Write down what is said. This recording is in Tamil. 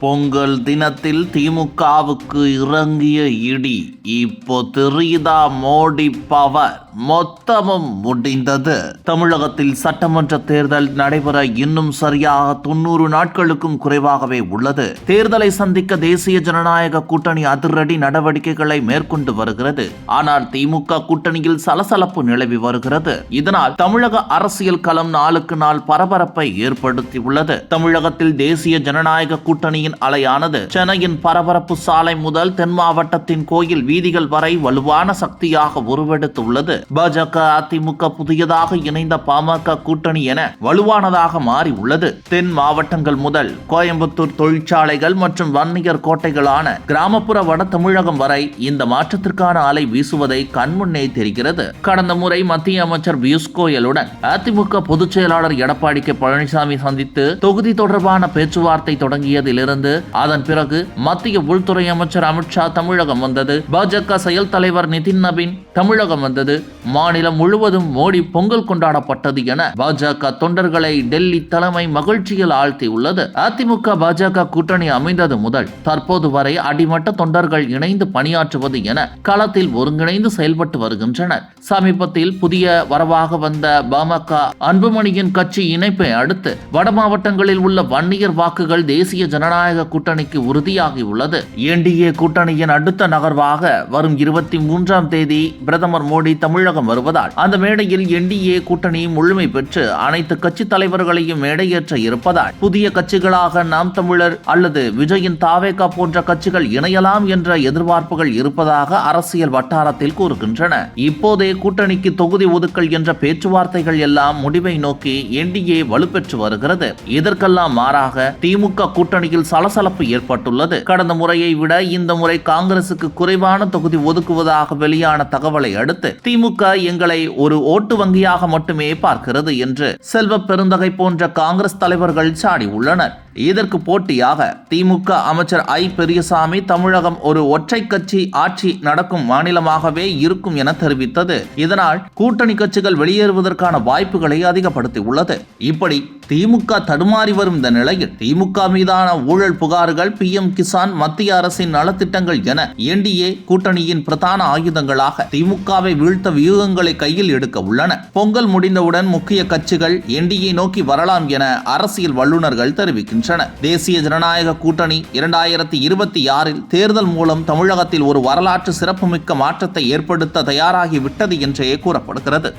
பொங்கல் தினத்தில் திமுகவுக்கு இறங்கிய இடி இப்போ தெரியுதா மோடி பவர்? மொத்தமும் முடிந்தது. தமிழகத்தில் சட்டமன்ற தேர்தல் நடைபெற இன்னும் சரியாக தொண்ணூறு நாட்களுக்கும் குறைவாகவே உள்ளது. தேர்தலை சந்திக்க தேசிய ஜனநாயக கூட்டணி அதிரடி நடவடிக்கைகளை மேற்கொண்டு வருகிறது. ஆனால் திமுக கூட்டணியில் சலசலப்பு நிலவி வருகிறது. இதனால் தமிழக அரசியல் களம் நாளுக்கு நாள் பரபரப்பை ஏற்படுத்தியுள்ளது. தமிழகத்தில் தேசிய ஜனநாயக கூட்டணி கூட்டணியின் அலையானது. சென்னையின் பரபரப்பு சாலை முதல் தென் மாவட்டத்தின் கோயில் வீதிகள் வரை வலுவான சக்தியாக உருவெடுத்துள்ளது. பாஜக அதிமுக புதியதாக இணைந்த பாமக கூட்டணி என வலுவானதாக மாறி உள்ளது தென் மாவட்டங்கள் முதல் கோயம்புத்தூர் தொழிற்சாலைகள் மற்றும் வன்னியர் கோட்டைகளான கிராமப்புற வட தமிழகம் வரை இந்த மாற்றத்திற்கான அலை வீசுவதை கண்முன்னே தெரிகிறது. கடந்த முறை மத்திய அமைச்சர் பியூஷ் கோயலுடன் அதிமுக பொதுச் செயலாளர் எடப்பாடி கே பழனிசாமி சந்தித்து தொகுதி தொடர்பான பேச்சுவார்த்தை தொடங்கியதிலிருந்து அதன் பிறகு மத்திய உள்துறை அமைச்சர் அமித்ஷா தமிழகம் வந்தது. பாஜக செயல் தலைவர் நிதின் நவீன் தமிழகம் வந்தது. மாநிலம் முழுவதும் மோடி பொங்கல் கொண்டாடப்பட்டது என பாஜக தொண்டர்களை டெல்லி தலைமை மகிழ்ச்சியில் ஆழ்த்தியுள்ளது. அதிமுக பாஜக கூட்டணி அமைந்தது முதல் தற்போது வரை அடிமட்ட தொண்டர்கள் இணைந்து பணியாற்றுவது என களத்தில் ஒருங்கிணைந்து செயல்பட்டு வருகின்றனர். சமீபத்தில் புதிய வரவாக வந்த பாமக அன்புமணியின் கட்சி இணைப்பை அடுத்து வட மாவட்டங்களில் உள்ள வன்னியர் வாக்குகள் தேசிய ஜனநாயக கூட்டணிக்கு உறுதியாகியுள்ளது. என்டிஏ கூட்டணியின் அடுத்த நகர்வாக வரும் இருபத்தி மூன்றாம் தேதி பிரதமர் மோடி தமிழகம் வருவதால் அந்த மேடையில் என்டிஏ கூட்டணி முழுமை பெற்று அனைத்து கட்சி தலைவர்களையும் மேடையேற்ற இருப்பதால் புதிய கட்சிகளாக நாம் தமிழர் அல்லது விஜயின் தாவேகா போன்ற கட்சிகள் இணையலாம் என்ற எதிர்பார்ப்புகள் இருப்பதாக அரசியல் வட்டாரத்தில் கூறுகின்றன. இப்போதே கூட்டணிக்கு தொகுதி ஒதுக்கல் என்ற பேச்சுவார்த்தைகள் எல்லாம் முடிவை நோக்கி என்டிஏ வலுப்பெற்று வருகிறது. இதற்கெல்லாம் மாறாக திமுக கூட்டணியில் சலசலப்பு ஏற்பட்டுள்ளது. கடந்த முறையை விட இந்த முறை காங்கிரசுக்கு குறைவான தொகுதி ஒதுக்குவதாக வெளியான தகவலை அடுத்து திமுக எங்களை ஒரு ஓட்டு வங்கியாக மட்டுமே பார்க்கிறது என்று செல்வ பெருந்தகை போன்ற காங்கிரஸ் தலைவர்கள் சாடி உள்ளனர். இதற்கு போட்டியாக திமுக அமைச்சர் ஐ. பெரியசாமி தமிழகம் ஒரு ஒற்றை கட்சி ஆட்சி நடக்கும் மாநிலமாகவே இருக்கும் என தெரிவித்தது. இதனால் கூட்டணி கட்சிகள் வெளியேறுவதற்கான வாய்ப்புகளை அதிகப்படுத்தி உள்ளது இப்படி திமுக தடுமாறி வரும் இந்த நிலையில் திமுக மீதான ஊழல் புகார்கள் பி எம் கிசான் மத்திய அரசின் நலத்திட்டங்கள் என என்டிஏ கூட்டணியின் பிரதான ஆயுதங்களாக திமுகவை வீழ்த்த வியூகங்களை கையில் எடுக்க உள்ளன. பொங்கல் முடிந்தவுடன் முக்கிய கட்சிகள் என்டிஏ நோக்கி வரலாம் என அரசியல் வல்லுநர்கள் தெரிவிக்கின்றனர். தேசிய ஜனநாயக கூட்டணி இரண்டாயிரத்தி இருபத்தி ஆறில் தேர்தல் மூலம் தமிழகத்தில் ஒரு வரலாற்று சிறப்புமிக்க மாற்றத்தை ஏற்படுத்த தயாராகிவிட்டது என்றே கூறப்படுகிறது.